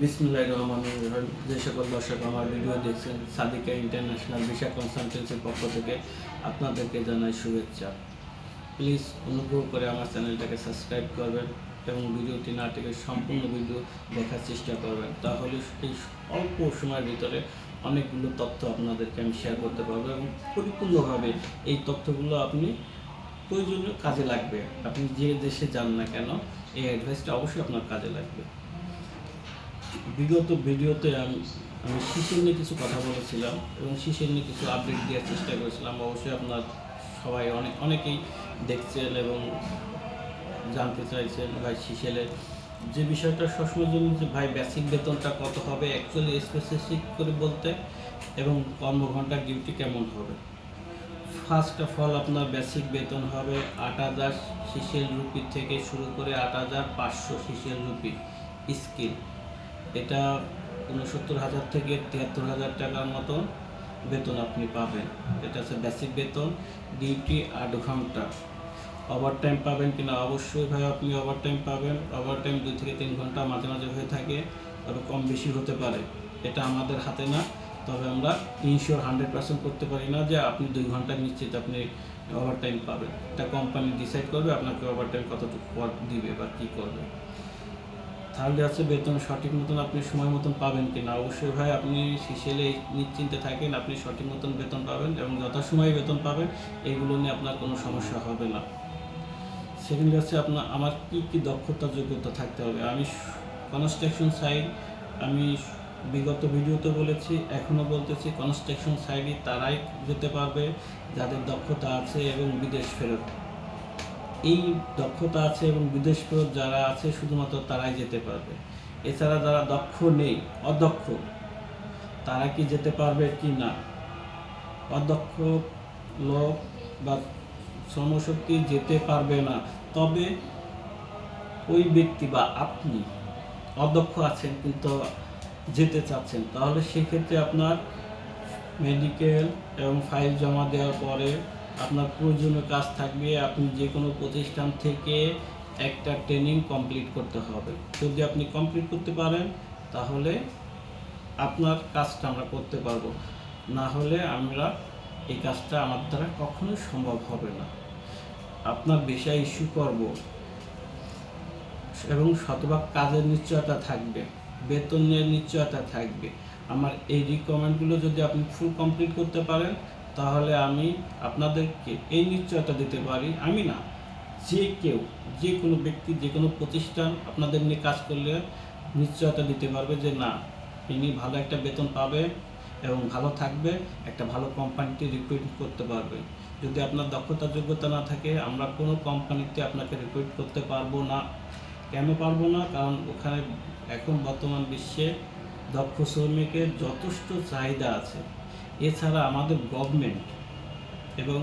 বিসমুল্লাহ রহমান রহিম। যে সকল দর্শক আমার ভিডিও দেখছেন, সাদিকা ইন্টারন্যাশনাল ভিসা কনসালটেন্সির পক্ষ থেকে আপনাদেরকে জানাই শুভেচ্ছা। প্লিজ অনুগ্রহ করে আমার চ্যানেলটাকে সাবস্ক্রাইব করবেন এবং ভিডিওটি না টেকে সম্পূর্ণ ভিডিও দেখার চেষ্টা করবেন। তাহলে এই অল্প সময়ের ভিতরে অনেকগুলো তথ্য আপনাদেরকে আমি শেয়ার করতে পারব এবং পরিপূর্ণভাবে এই তথ্যগুলো আপনি প্রয়োজনীয় কাজে লাগবে। আপনি যে দেশে যান না কেন, এই অ্যাডভাইসটা অবশ্যই আপনার কাজে লাগবে। বিগত ভিডিওতে আমি আমি শিশির নিয়ে কিছু কথা বলেছিলাম এবং শিশির নিয়ে কিছু আপডেট দেওয়ার চেষ্টা করেছিলাম। অবশ্যই আপনার সবাই অনেক, অনেকেই দেখছেন এবং জানতে চাইছেন ভাই শিশেলের যে বিষয়টা সবসময় জন্য যে ভাই বেসিক বেতনটা কত হবে অ্যাকচুয়ালি স্পেসিফিক করে বলতে এবং কর্মঘণ্টা ডিউটি কেমন হবে। ফার্স্ট অফ অল আপনার বেসিক বেতন হবে আট হাজার শিশেল রুপি থেকে শুরু করে আট হাজার পাঁচশো শিশেল রুপি স্কিল এটা উনসত্তর হাজার থেকে তিয়াত্তর হাজার টাকার মতো বেতন আপনি পাবেন। এটা হচ্ছে বেসিক বেতন ডিউটি আট ঘণ্টা। ওভার টাইম পাবেন কিনা? অবশ্যই ভাই, আপনি ওভার টাইম পাবেন। ওভার টাইম দুই থেকে তিন ঘণ্টা মাঝে মাঝে হয়ে থাকে, তবে কম বেশি হতে পারে। এটা আমাদের হাতে না, তবে আমরা ইনশিওর হান্ড্রেড পার্সেন্ট করতে পারি না যে আপনি দুই ঘণ্টা নিশ্চিত আপনি ওভার টাইম পাবেন। এটা কোম্পানি ডিসাইড করবে আপনাকে ওভার টাইম কতটুকু দিবে বা কী করবে। তাহলে আছে, বেতন সঠিক মতন আপনি সময় মতন পাবেন কিনা। অবশ্যই ভাই, আপনি সিসেলে নিশ্চিন্তে থাকেন, আপনি সঠিক মতন বেতন পাবেন এবং যথাসময়ে বেতন পাবেন এইগুলো নিয়ে আপনার কোনো সমস্যা হবে না। সেকেন্ড হচ্ছে আপনার, আমার কী কী দক্ষতা, যোগ্যতা থাকতে হবে? আমি কনস্ট্রাকশন সাইড আমি বিগত ভিডিওতে বলেছি, এখনও বলতেছি কনস্ট্রাকশন সাইডে তারাই যেতে পারবে, যাদের দক্ষতা আছে এবং বিদেশ ফেরত। এই দক্ষতা আছে এবং বিদেশ যারা আছে শুধুমাত্র তারাই যেতে পারবে। এছাড়া যারা দক্ষ নেই, অদক্ষ, তারা কি যেতে পারবে কি না? অদক্ষ লোক বা শ্রমশক্তি যেতে পারবে না। তবে ওই ব্যক্তি বা আপনি অদক্ষ আছেন কিন্তু যেতে চাচ্ছেন। তাহলে সেক্ষেত্রে আপনার মেডিকেল এবং ফাইল জমা দেওয়ার পরে আপনার প্রয়োজনীয় কাজ থাকবে, আপনি যে কোনো প্রতিষ্ঠান থেকে একটা ট্রেনিং কমপ্লিট করতে হবে। যদি আপনি কমপ্লিট করতে পারেন, তাহলে আপনার কাজটা আমরা করতে পারব। না হলে আমরা এই কাজটা আমার দ্বারা কখনোই সম্ভব হবে না। আপনার বিষয় ইস্যু করব এবং শতভাগ কাজের নিশ্চয়তা থাকবে, বেতনের নিশ্চয়তা থাকবে। আমার এই রিকমেন্ডগুলো যদি আপনি ফুল কমপ্লিট করতে পারেন তাহলে আমি আপনাদেরকে এই নিশ্চয়তা দিতে পারি। আমি না, যে কেউ, যে কোনো ব্যক্তি, যে কোনো প্রতিষ্ঠান আপনাদের নিয়ে কাজ করলে নিশ্চয়তা দিতে পারবে যে না, ইনি ভালো একটা বেতন পাবে এবং ভালো থাকবে, একটা ভালো কোম্পানিতে রিক্রুট করতে পারবে। যদি আপনার দক্ষতা যোগ্যতা না থাকে, আমরা কোনো কোম্পানিতে আপনাকে রিক্রুট করতে পারব না। কেন পারব না? কারণ ওখানে এখন বর্তমান বিশ্বে দক্ষ শ্রমিকের যথেষ্ট চাহিদা আছে। এছাড়া আমাদের গভর্নমেন্ট এবং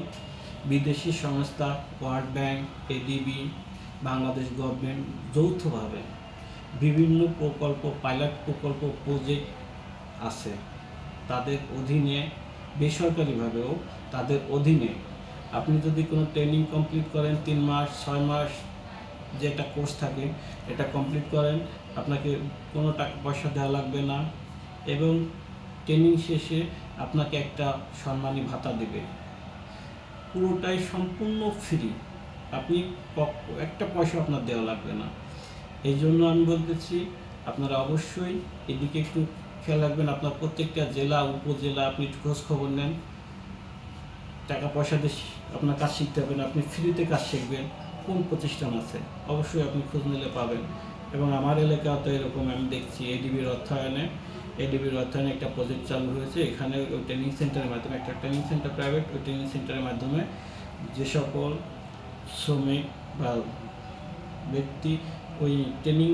বিদেশি সংস্থা World Bank ADB Bangladesh government যৌথভাবে বিভিন্ন প্রকল্প পাইলট প্রকল্প প্রজেক্ট আছে। তাদের অধীনে, বেসরকারিভাবেও তাদের অধীনে। আপনি যদি কোনো ট্রেনিং কমপ্লিট করেন তিন মাস, ছয় মাস, যে একটা কোর্স থাকে, এটা কমপ্লিট করেন, আপনাকে কোনো টাকা পয়সা দেওয়া লাগবে না। এবং ট্রেনিং শেষে আপনাকে একটা সম্মানী ভাতা দেবে। পুরোটাই সম্পূর্ণ ফ্রি আপনি একটা পয়সা আপনার দেওয়া লাগবে না। এই জন্য আমি বলতেছি, আপনারা অবশ্যই এদিকে একটু খেয়াল রাখবেন, আপনার প্রত্যেকটা জেলা, উপজেলা, আপনি খোঁজ খবর নেন। টাকা পয়সা দিয়ে আপনার কাজ শিখতে হবে না, আপনি ফ্রিতে কাজ শিখবেন। কোন প্রতিষ্ঠান আছে? অবশ্যই আপনি খোঁজ নিলে পাবেন। এবং আমার এলাকাও তো এরকম আমি দেখছি এডিবির অর্থায়নে। এডিবির অর্থায়নে একটা প্রজেক্ট চালু হয়েছে। এখানে ওই ট্রেনিং সেন্টারের মাধ্যমে, একটা ট্রেনিং সেন্টার প্রাইভেট ওই ট্রেনিং সেন্টারের মাধ্যমে যে সকল শ্রমিক বা ব্যক্তি ওই ট্রেনিং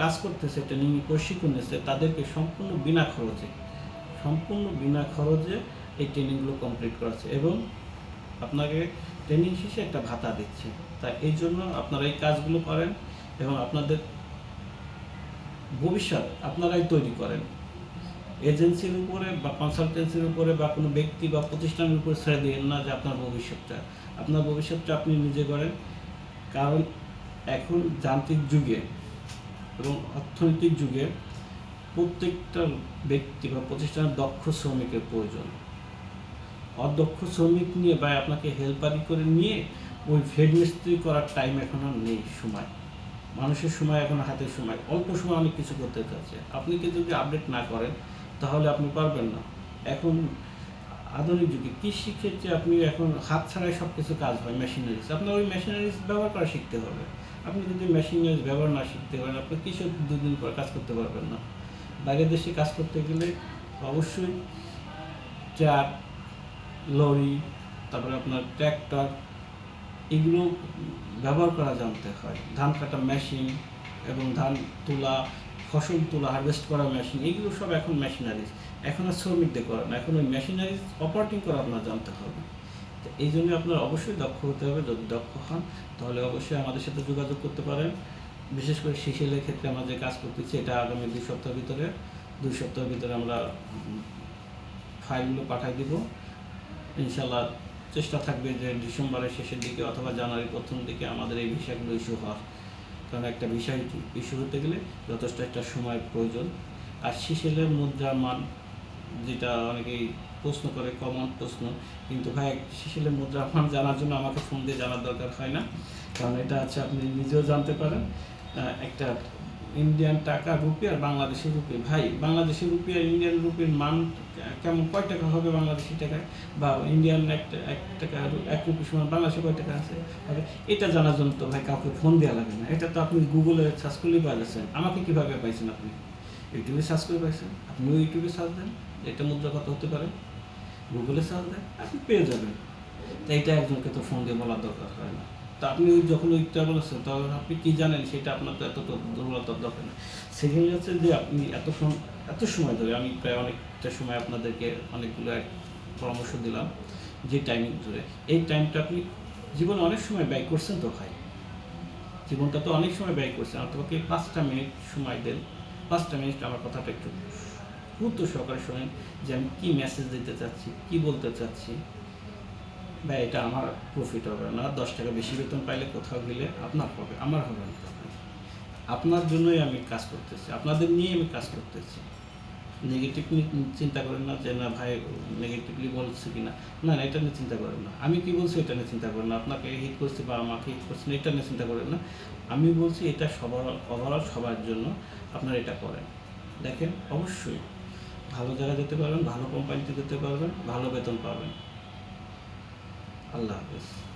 কাজ করতেছে ট্রেনিং প্রশিক্ষণ নিচ্ছে, তাদেরকে সম্পূর্ণ বিনা খরচে, সম্পূর্ণ বিনা খরচে এই ট্রেনিংগুলো কমপ্লিট করাচ্ছে এবং আপনাকে ট্রেনিং শেষে একটা ভাতা দিচ্ছে। তাই এই জন্য আপনারা এই কাজগুলো করেন এবং আপনাদের ভবিষ্যৎ আপনারাই তৈরি করেন। এজেন্সির উপরে বা কনসালটেন্সির উপরে বা কোনো ব্যক্তি বা প্রতিষ্ঠানের উপরে ছেড়ে দিন না যে আপনার ভবিষ্যৎটা। আপনার ভবিষ্যৎটা আপনি নিজে করেন। কারণ এখন যান্ত্রিক যুগে এবং অর্থনৈতিক যুগে প্রত্যেকটা ব্যক্তি বা প্রতিষ্ঠানের দক্ষ শ্রমিকের প্রয়োজন। অদক্ষ শ্রমিক নিয়ে বা আপনাকে হেল্পারি করে নিয়ে ওই ফেড মিস্ত্রি করার টাইম এখন আর নেই, সময়। মানুষের সময় এখন হাতের সময়। অল্প সময় অনেক কিছু করতে চাচ্ছে আপনি কি যদি আপডেট না করেন, তাহলে আপনি পারবেন না। এখন আধুনিক যুগে কৃষি ক্ষেত্রে আপনি এখন হাত ছাড়াই সব কিছু কাজ হয় মেশিনারিজ আপনার ওই মেশিনারিজ ব্যবহার করা শিখতে হবে। আপনি যদি মেশিনারিজ ব্যবহার না শিখতে পারেন, আপনি কৃষক দুদিন পর কাজ করতে পারবেন না। বাইরের দেশে কাজ করতে গেলে অবশ্যই ট্রাক, লরি, তারপরে আপনার ট্র্যাক্টর এগুলো ব্যবহার করা জানতে হয়। ধান কাটা মেশিন এবং ধান তোলা, ফসল তোলা হারভেস্ট করা মেশিন এগুলো সব এখন মেশিনারিজ এখন আর শ্রমিকদের করে না। এখন ওই মেশিনারিজ অপারেটিং করা আপনার জানতে হবে। এই জন্য আপনার অবশ্যই দক্ষ হতে হবে। যদি দক্ষ হন, তাহলে অবশ্যই আমাদের সাথে যোগাযোগ করতে পারেন। বিশেষ করে শিশিলের ক্ষেত্রে আমরা যে কাজ করতেছি, এটা আগামী দুই সপ্তাহের ভিতরে, দুই সপ্তাহের ভিতরে আমরা ফাইলগুলো পাঠাই দিব। ইনশাল্লাহ চেষ্টা থাকবে যে ডিসেম্বরের শেষের দিকে অথবা জানুয়ারির প্রথম দিকে আমাদের এই বিষয়গুলো ইস্যু হওয়ার। কারণ একটা বিষয় ইস্যু হতে গেলে যথেষ্ট একটা সময় প্রয়োজন। আর শিশেলের মুদ্রার মান যেটা অনেকেই প্রশ্ন করে কমন প্রশ্ন। কিন্তু ভাই, শিশেলের মুদ্রার মান জানার জন্য আমাকে ফোন দিয়ে জানার দরকার হয় না। কারণ এটা আছে আপনি নিজেও জানতে পারেন। একটা ইন্ডিয়ান টাকা রুপি আর বাংলাদেশি রুপি। ভাই, বাংলাদেশি রুপি আর ইন্ডিয়ান রুপির মান কেমন? কয় টাকা হবে বাংলাদেশি টাকায়? বা ইন্ডিয়ান এক এক টাকা, এক রুপি সমান বাংলাদেশে কয় টাকা আছে? হবে? এটা জানার জন্য তো ভাই কাউকে ফোন দেওয়া লাগে না। এটা তো আপনি গুগলে সার্চ করলেই পাওয়া যাচ্ছেন আমাকে কীভাবে পাইছেন আপনি? ইউটিউবে সার্চ করে পাইছেন? আপনিও ইউটিউবে সার্চ দেন, এটা মুদ্রা কত হতে পারে। গুগলে সার্চ দেন, আপনি পেয়ে যাবেন। তাই এটা একজনকে তো ফোন দিয়ে বলার দরকার হয় না। তা আপনি ওই যখন ওইটা বলেছেন তখন আপনি কী জানেন সেটা আপনার তো এত দুর্বলতার দরকার নেই। সেকেন্ড হচ্ছে যে আপনি এতক্ষণ এত সময় ধরে, আমি প্রায় অনেকটা সময় আপনাদেরকে অনেকগুলো এক পরামর্শ দিলাম যে টাইমিং ধরে। এই টাইমটা আপনি জীবনে অনেক সময় ব্যয় করছেন তো ভাই। জীবনটা তো অনেক সময় ব্যয় করছেন। তোমাকে পাঁচটা মিনিট সময় দেন। পাঁচটা মিনিট আমার কথাটা একটু গুরুত্ব সহকারে শোনেন যে আমি কী মেসেজ দিতে চাচ্ছি, কী বলতে চাচ্ছি। বা এটা আমার প্রফিট হবে না। দশ টাকা বেশি বেতন পাইলে কোথাও গেলে আপনার হবে, আমার হবে না। আপনার জন্যই আমি কাজ করতেছি, আপনাদের নিয়ে আমি কাজ করতেছি। নেগেটিভলি চিন্তা করেন না যে, না ভাই নেগেটিভলি বলছে কি না না না এটা নিয়ে চিন্তা করেন না। আমি কি বলছি এটা নিয়ে চিন্তা করেন না। আপনাকে হিট করছি বা আমাকে হিট করছেন এটা নিয়ে চিন্তা করেন না। আমি বলছি এটা সবার ওভারঅল সবার জন্য আপনারা এটা করেন। দেখেন, অবশ্যই ভালো জায়গায় যেতে পারবেন, ভালো কোম্পানিতে যেতে পারবেন, ভালো বেতন পাবেন। আল্লাহ হাফেজ।